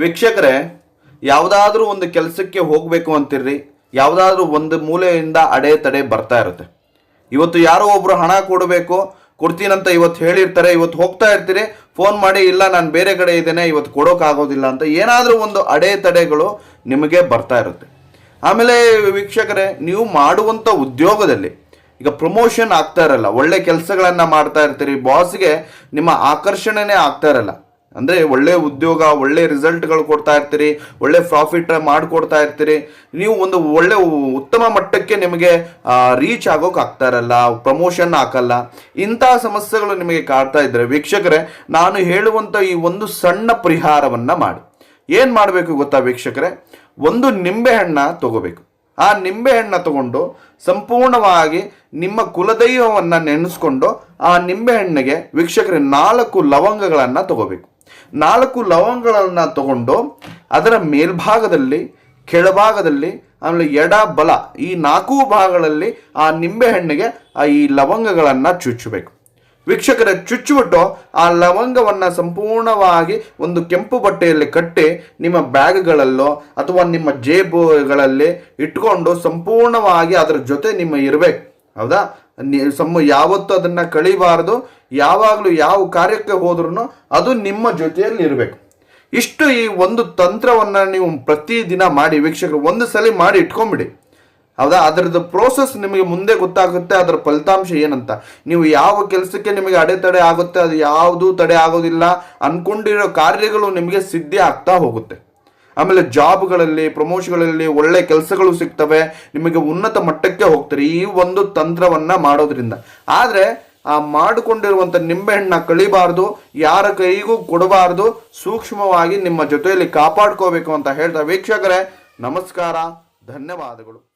ವೀಕ್ಷಕರೇ, ಯಾವುದಾದ್ರೂ ಒಂದು ಕೆಲಸಕ್ಕೆ ಹೋಗಬೇಕು ಅಂತಿರ್ರಿ ಯಾವುದಾದ್ರೂ ಒಂದು ಮೂಲೆಯಿಂದ ಅಡೆತಡೆ ಬರ್ತಾ ಇರುತ್ತೆ. ಇವತ್ತು ಯಾರೋ ಒಬ್ರು ಹಣ ಕೊಡಬೇಕು ಕೊಡ್ತೀನಂತ ಇವತ್ತು ಹೇಳಿರ್ತಾರೆ, ಇವತ್ತು ಹೋಗ್ತಾ ಇರ್ತೀರಿ, ಫೋನ್ ಮಾಡಿ ಇಲ್ಲ ನಾನು ಬೇರೆ ಕಡೆ ಇದ್ದೇನೆ, ಇವತ್ತು ಕೊಡೋಕ್ಕಾಗೋದಿಲ್ಲ ಅಂತ ಏನಾದರೂ ಒಂದು ಅಡೆತಡೆಗಳು ನಿಮಗೆ ಬರ್ತಾ ಇರುತ್ತೆ. ಆಮೇಲೆ ವೀಕ್ಷಕರೇ, ನೀವು ಮಾಡುವಂಥ ಉದ್ಯೋಗದಲ್ಲಿ ಈಗ ಪ್ರಮೋಷನ್ ಆಗ್ತಾ ಇರಲ್ಲ, ಒಳ್ಳೆ ಕೆಲಸಗಳನ್ನು ಮಾಡ್ತಾ ಇರ್ತೀರಿ ಬಾಸ್ಗೆ ನಿಮ್ಮ ಆಕರ್ಷಣೆನೇ ಆಗ್ತಾ ಇರಲ್ಲ. ಅಂದರೆ ಒಳ್ಳೆ ಉದ್ಯೋಗ, ಒಳ್ಳೆ ರಿಸಲ್ಟ್ಗಳು ಕೊಡ್ತಾ ಇರ್ತೀರಿ, ಒಳ್ಳೆ ಪ್ರಾಫಿಟ್ ಮಾಡಿಕೊಡ್ತಾ ಇರ್ತೀರಿ. ನೀವು ಒಂದು ಒಳ್ಳೆ ಉತ್ತಮ ಮಟ್ಟಕ್ಕೆ ನಿಮಗೆ ರೀಚ್ ಆಗೋಕೆ ಆಗ್ತಾ ಇರಲ್ಲ ಪ್ರಮೋಷನ್ ಹಾಕಲ್ಲ. ಇಂತಹ ಸಮಸ್ಯೆಗಳು ನಿಮಗೆ ಕಾಡ್ತಾ ಇದ್ದರೆ ವೀಕ್ಷಕರೇ, ನಾನು ಹೇಳುವಂಥ ಈ ಒಂದು ಸಣ್ಣ ಪರಿಹಾರವನ್ನು ಮಾಡಿ. ಏನು ಮಾಡಬೇಕು ಗೊತ್ತಾ ವೀಕ್ಷಕರೇ? ಒಂದು ನಿಂಬೆಹಣ್ಣ ತಗೋಬೇಕು. ಆ ನಿಂಬೆಹಣ್ಣ ತಗೊಂಡು ಸಂಪೂರ್ಣವಾಗಿ ನಿಮ್ಮ ಕುಲದೈವವನ್ನು ನೆನೆಸ್ಕೊಂಡು ಆ ನಿಂಬೆಹಣ್ಣಿಗೆ ವೀಕ್ಷಕರ ನಾಲ್ಕು ಲವಂಗಗಳನ್ನು ತಗೋಬೇಕು. ನಾಲ್ಕು ಲವಂಗಗಳನ್ನು ತಗೊಂಡು ಅದರ ಮೇಲ್ಭಾಗದಲ್ಲಿ, ಕೆಳಭಾಗದಲ್ಲಿ, ಆಮೇಲೆ ಎಡ ಬಲ, ಈ ನಾಲ್ಕು ಭಾಗಗಳಲ್ಲಿ ಆ ನಿಂಬೆಹಣ್ಣಿಗೆ ಆ ಈ ಲವಂಗಗಳನ್ನು ಚುಚ್ಚಬೇಕು. ವೀಕ್ಷಕರ, ಚುಚ್ಚಿಬಿಟ್ಟು ಆ ಲವಂಗವನ್ನು ಸಂಪೂರ್ಣವಾಗಿ ಒಂದು ಕೆಂಪು ಬಟ್ಟೆಯಲ್ಲಿ ಕಟ್ಟಿ ನಿಮ್ಮ ಬ್ಯಾಗ್ಗಳಲ್ಲೋ ಅಥವಾ ನಿಮ್ಮ ಜೇಬುಗಳಲ್ಲಿ ಇಟ್ಕೊಂಡು ಸಂಪೂರ್ಣವಾಗಿ ಅದರ ಜೊತೆ ನಿಮ್ಮ ಇರಬೇಕು. ಹೌದಾ? ಸಮ ಯಾವತ್ತೂ ಅದನ್ನು ಕಳಿಬಾರದು. ಯಾವಾಗಲೂ ಯಾವ ಕಾರ್ಯಕ್ಕೆ ಹೋದ್ರೂ ಅದು ನಿಮ್ಮ ಜೊತೆಯಲ್ಲಿ ಇರಬೇಕು. ಇಷ್ಟು ಈ ಒಂದು ತಂತ್ರವನ್ನು ನೀವು ಪ್ರತಿದಿನ ಮಾಡಿ, ವೀಕ್ಷಕರು ಒಂದು ಸಲ ಮಾಡಿ ಇಟ್ಕೊಂಬಿಡಿ. ಹೌದಾ? ಅದರದ್ದು ಪ್ರೋಸೆಸ್ ನಿಮಗೆ ಮುಂದೆ ಗೊತ್ತಾಗುತ್ತೆ, ಅದರ ಫಲಿತಾಂಶ ಏನಂತ. ನೀವು ಯಾವ ಕೆಲಸಕ್ಕೆ ನಿಮಗೆ ಅಡೆತಡೆ ಆಗುತ್ತೆ, ಅದು ಯಾವುದು ತಡೆ ಆಗೋದಿಲ್ಲ. ಅನ್ಕೊಂಡಿರೋ ಕಾರ್ಯಗಳು ನಿಮಗೆ ಸಿದ್ಧಿ ಆಗ್ತಾ ಹೋಗುತ್ತೆ. ಆಮೇಲೆ ಜಾಬ್ಗಳಲ್ಲಿ, ಪ್ರಮೋಷನ್ಗಳಲ್ಲಿ ಒಳ್ಳೆ ಕೆಲಸಗಳು ಸಿಗ್ತವೆ. ನಿಮಗೆ ಉನ್ನತ ಮಟ್ಟಕ್ಕೆ ಹೋಗ್ತಾರೆ. ಈ ಒಂದು ತಂತ್ರವನ್ನ ಮಾಡೋದ್ರಿಂದ. ಆದರೆ, ಆ ಮಾಡಿಕೊಂಡಿರುವಂಥ ನಿಂಬೆಹಣ್ಣ ಕಳಿಬಾರ್ದು, ಯಾರ ಕೈಗೂ ಕೊಡಬಾರ್ದು, ಸೂಕ್ಷ್ಮವಾಗಿ ನಿಮ್ಮ ಜೊತೆಯಲ್ಲಿ ಕಾಪಾಡ್ಕೋಬೇಕು ಅಂತ ಹೇಳ್ತಾ ವೀಕ್ಷಕರೇ, ನಮಸ್ಕಾರ. ಧನ್ಯವಾದಗಳು.